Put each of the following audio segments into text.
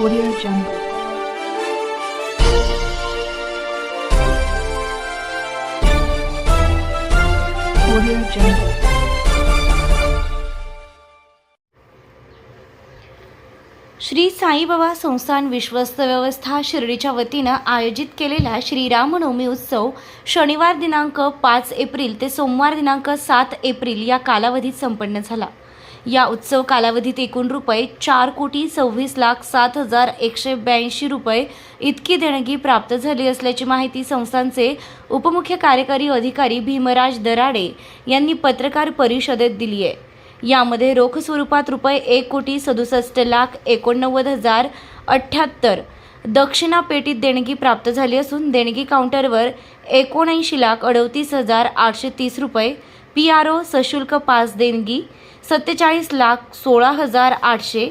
Audio Jungle. Audio Jungle. Shri Saibaba संस्थान विश्वस्त व्यवस्था शिर्डीच्या वतीनं आयोजित केलेला श्रीरामनवमी उत्सव शनिवार दिनांक पाच एप्रिल ते सोमवार दिनांक सात एप्रिल या कालावधीत संपन्न झाला या उत्सव कालावधीत एकूण रुपये चार कोटी सव्वीस लाख सात हजार एकशे ब्याऐंशी रुपये इतकी देणगी प्राप्त झाली असल्याची माहिती संस्थांचे उपमुख्य कार्यकारी अधिकारी भीमराज दराडे यांनी पत्रकार परिषदेत दिली आहे. यामध्ये रोख स्वरूपात रुपये एक कोटी सदुसष्ट लाख एकोणनव्वद हजार अठ्ठ्याहत्तर दक्षिणा पेटीत देणगी प्राप्त झाली असून देणगी काउंटरवर एकोणऐंशी लाख अडतीस हजार आठशे तीस रुपये पी आर ओ सशुल्क पास देणगी सत्तेचाळीस लाख सोळा हजार आठशे.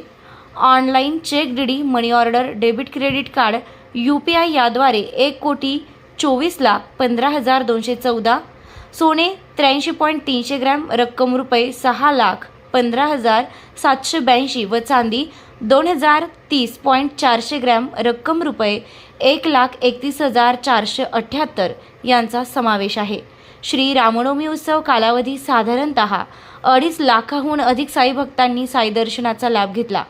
Online cheque DD money order debit credit card U P I याद्वारे एक कोटी चोवीस लाख पंधरा हजार दोनशे चौदा. सोने त्र्याऐंशी पॉईंट तीनशे ग्रॅम रक्कम रुपये सहा लाख पंधरा हजार सातशे ब्याऐंशी व चांदी दोन हजार तीस पॉईंट चारशे ग्रॅम रक्कम रुपये एक लाख एकतीस हजार चारशे अठ्ठ्याहत्तर यांचा समावेश आहे. श्री रामनवमी उत्सव कालावधी साधारणत अडीच लाखाहून अधिक साई भक्तांनी साई दर्शनाचा लाभ घेतला.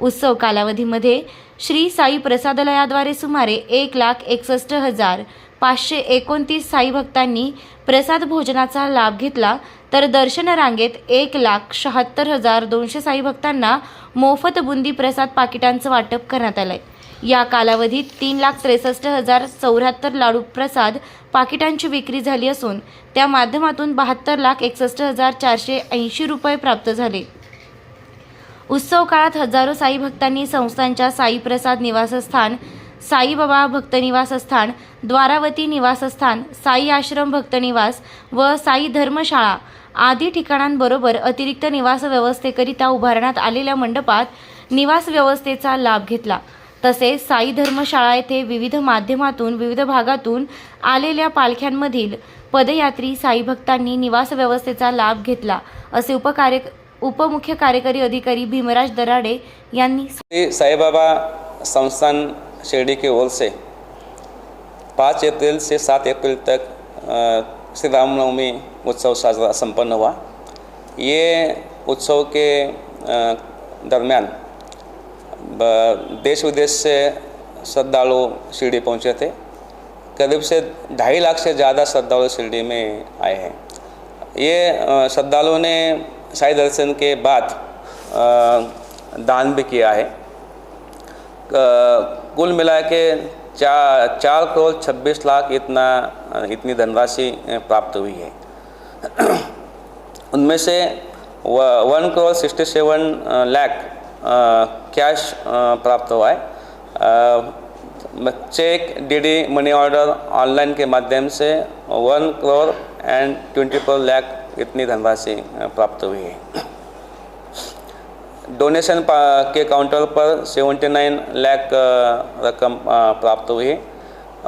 उत्सव कालावधीमध्ये श्री साई प्रसादालयाद्वारे सुमारे एक लाख एकसष्ट हजार पाचशे एकोणतीस साई भक्तांनी प्रसाद भोजनाचा लाभ घेतला तर दर्शन रांगेत एक लाख शहात्तर हजार दोनशे साई भक्तांना मोफत बुंदी प्रसाद पाकिटांचं वाटप करण्यात आलंय. या कालावधीत तीन लाख त्रेसष्ट हजार चौऱ्याहत्तर लाडू प्रसाद पाकिटांची विक्री झाली असून त्या माध्यमातून बहात्तर लाख एकसष्ट हजार चारशे ऐंशी रुपये प्राप्त झाले. उत्सव काळात हजारो साई भक्तांनी संस्थांच्या साई प्रसाद निवासस्थान साईबाबा भक्तनिवासस्थान द्वारावती निवासस्थान साई आश्रम भक्तनिवास व साई धर्मशाळा आदी ठिकाणांबरोबर अतिरिक्त निवास व्यवस्थेकरिता उभारण्यात आलेल्या मंडपात निवास व्यवस्थेचा लाभ घेतला. तसेच साई धर्मशाळा येथे विविध माध्यमातून विविध भागातून आलेल्या पालख्यांमधील पदयात्री साई भक्तांनी निवास व्यवस्थेचा लाभ घेतला असे उपकार्य उपमुख्य कार्यकारी अधिकारी भीमराज दराडे यांनी साईबाबा संस्थान शिरडी के ओर से पाँच अप्रैल से सात अप्रैल तक श्री रामनवमी उत्सव साजरा संपन्न हुआ। ये उत्सव के दरमियान देश विदेश से श्रद्धालु शिरडी पहुँचे थे। करीब से ढाई लाख से ज़्यादा श्रद्धालु शिरडी में आए हैं। ये श्रद्धालुओं ने साई दर्शन के बाद दान भी किया है। कुल मिला के चार चार करोड़ छब्बीस लाख इतना, इतनी धनराशि प्राप्त हुई है। उनमें से one crore sixty seven lakh cash प्राप्त हुआ है। Cheque, DD, money order online के माध्यम से one crore and twenty four lakh इतनी धनराशि प्राप्त हुई है। डोनेशन के काउंटर पर 79 लाख रकम प्राप्त हुई।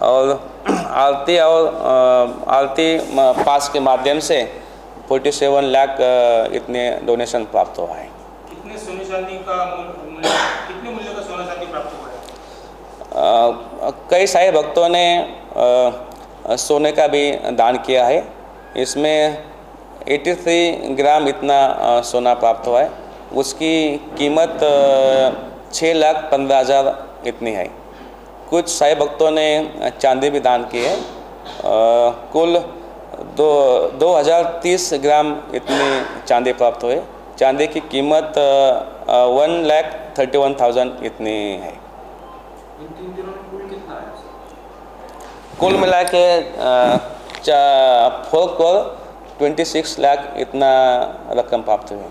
और आरती और आरती पास के माध्यम से 47 लाख इतने डोनेशन प्राप्त हुआ है कितने सोने चांदी का मूल्य कितने मूल्य का सोना चांदी प्राप्त हुआ है? कई सारे भक्तों ने अ, सोने का भी दान किया है। इसमें 83 ग्राम इतना अ, सोना प्राप्त हुआ है। उसकी कीमत छः लाख पंद्रह हज़ार इतनी है। कुछ साई भक्तों ने चांदी भी दान की है। कुल दो दो हज़ार तीस ग्राम इतनी चांदी प्राप्त हुए चांदी की कीमत one lakh thirty one thousand इतनी है। है? कुल मिला के four crore twenty six lakh इतना रकम प्राप्त हुई।